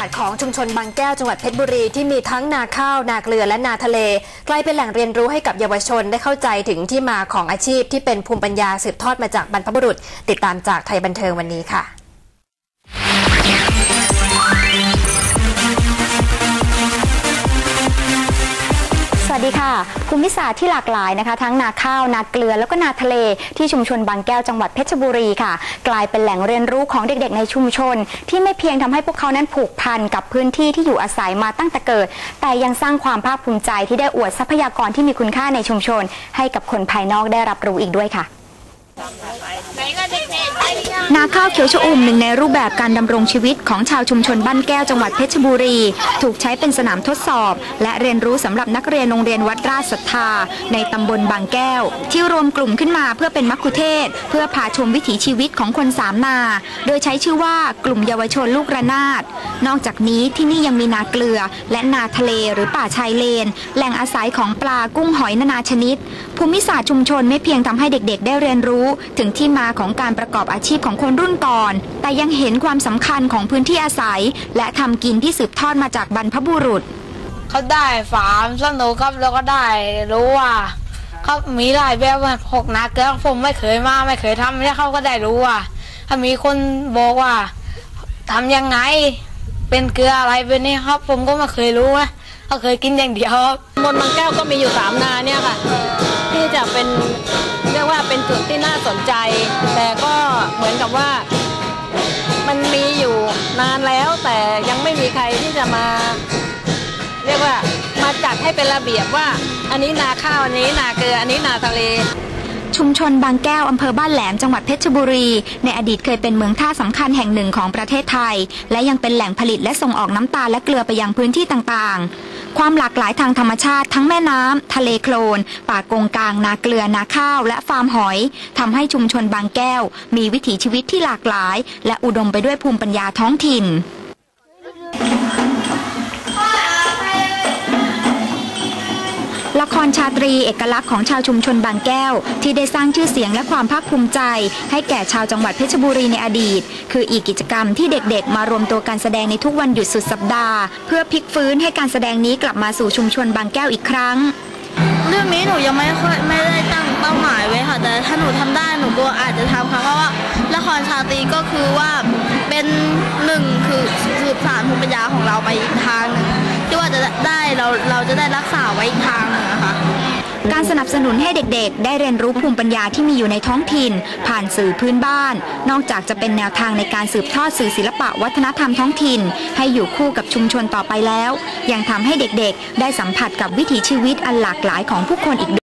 าดของชุมชนบางแก้วจังหวัดเพชรบุรีที่มีทั้งนาข้าวนาเกลือและนาทะเล กลายเป็นแหล่งเรียนรู้ให้กับเยาวชนได้เข้าใจถึงที่มาของอาชีพที่เป็นภูมิปัญญาสืบทอดมาจากบรรพบุรุษ ติดตามจากไทยบันเทิงวันนี้ค่ะ วัสดีค่ะ ภูมิศาสตร์ที่หลากหลายนะคะ ทั้งนาข้าว นาเกลือแล้วก็นาทะเล ที่ชุมชนบางแก้วจังหวัดเพชรบุรีค่ะ กลายเป็นแหล่งเรียนรู้ของเด็กๆ ในชุมชน ที่ไม่เพียงทำให้พวกเขานั้นผูกพันกับพื้นที่ที่อยู่อาศัยมาตั้งแต่เกิด แต่ยังสร้างความภาคภูมิใจที่ได้อวดทรัพยากรที่มีคุณค่าในชุมชน ให้กับคนภายนอกได้รับรู้อีกด้วยค่ะ นาข้าวเขียวชอุ่มหนึ่งในรูปแบบการดำรงชีวิตของชาวชุมชนบ้านแก้วจังหวัดเพชรบุรี ถูกใช้เป็นสนามทดสอบ และเรียนรู้สำหรับนักเรียนโรงเรียนวัดราชศรัทธา ในตำบลบางแก้ว ที่รวมกลุ่มขึ้นมาเพื่อเป็นมัคคุเทศ เพื่อพาชมวิถีชีวิตของคนสามนา โดยใช้ชื่อว่ากลุ่มเยาวชนลูกระนาด นอกจากนี้ที่นี่ยังมีนาเกลือ และนาทะเลหรือป่าชายเลน แหล่งอาศัยของปลากุ้งหอยนานาชนิด ภูมิศาสตร์ชุมชนไม่เพียงทำให้เด็กๆ ได้เรียนรู้ ถึงที่มาของการประกอบอาชีพของคนรุ่นก่อน แต่ยังเห็นความสำคัญของพื้นที่อาศัย และทำกินที่สืบทอดมาจากบรรพบุรุษ เขาได้ฟาร์มสนุกครับแล้วก็ได้รู้ว่าเขามีหลายแบบว่าหกนาเกลือผมไม่เคยมาไม่เคยทำเนี่ยเขาก็ได้รู้ว่า ถ้ามีคนบอกว่าทำยังไงเป็นเกลืออะไรเป็นนี่ครับ ผมก็ไม่เคยรู้นะเขาเคยกินอย่างเดียวครับตำบลบางแก้วก็มีอยู่สามนาเนี่ยค่ะที่ จะเป็นเรียกว่าเป็นจุดที่น่าสนใจ แต่ก็เหมือนกับว่ามันมีอยู่นานแล้วแต่ยังไม่มีใครที่จะมา เรียกว่ามาจัดให้เป็นระเบียบว่า อันนี้นาข้าวอันนี้นาเกลืออันนี้นาทะเลชุมชนบางแก้ว อำเภอบ้านแหลมจังหวัดเพชรบุรี ในอดีตเคยเป็นเมืองท่าสำคัญแห่งหนึ่งของประเทศไทย และยังเป็นแหล่งผลิตและส่งออกน้ำตาลและเกลือไปยังพื้นที่ต่างๆ ความหลากหลายทางธรรมชาติทั้งแม่น้ำทะเลโคลน ป่ากงกลาง นาเกลือ นาข้าว และฟาร์มหอยทำให้ชุมชนบางแก้ว มีวิถีชีวิตที่หลากหลาย และอุดมไปด้วยภูมิปัญญาท้องถิ่น ละครชาตรีเอกลักษณ์ของชาวชุมชนบางแก้ว ที่ได้สร้างชื่อเสียงและความภาคภูมิใจ ให้แก่ชาวจังหวัดเพชรบุรีในอดีต คืออีกกิจกรรมที่เด็กๆ มารวมตัวกันแสดงในทุกวันหยุดสุดสัปดาห์ เพื่อพลิกฟื้นให้การแสดงนี้กลับมาสู่ชุมชนบางแก้วอีกครั้ง เรื่องนี้หนูยังไม่ค่อยไม่ได้ตั้งเป้าหมายไว้ค่ะแต่ถ้าหนูทำได้หนูก็อาจจะทำค่ะเพราะว่าละครชาตรีก็คือว่าเป็นหนึ่งคือสืบสานภูมิปัญญาของเราไปอีกทางหนึ่ง จะได้เราเราจะได้รักษาไว้อีกทางหนึ่งนะคะการสนับสนุนให้เด็กๆ ได้เรียนรู้ภูมิปัญญาที่มีอยู่ในท้องถิ่น ผ่านสื่อพื้นบ้าน นอกจากจะเป็นแนวทางในการสืบทอดสื่อศิลปะวัฒนธรรมท้องถิ่น ให้อยู่คู่กับชุมชนต่อไปแล้ว ยังทำให้เด็กๆ ได้สัมผัสกับวิถีชีวิตอันหลากหลายของผู้คนอีกด้วย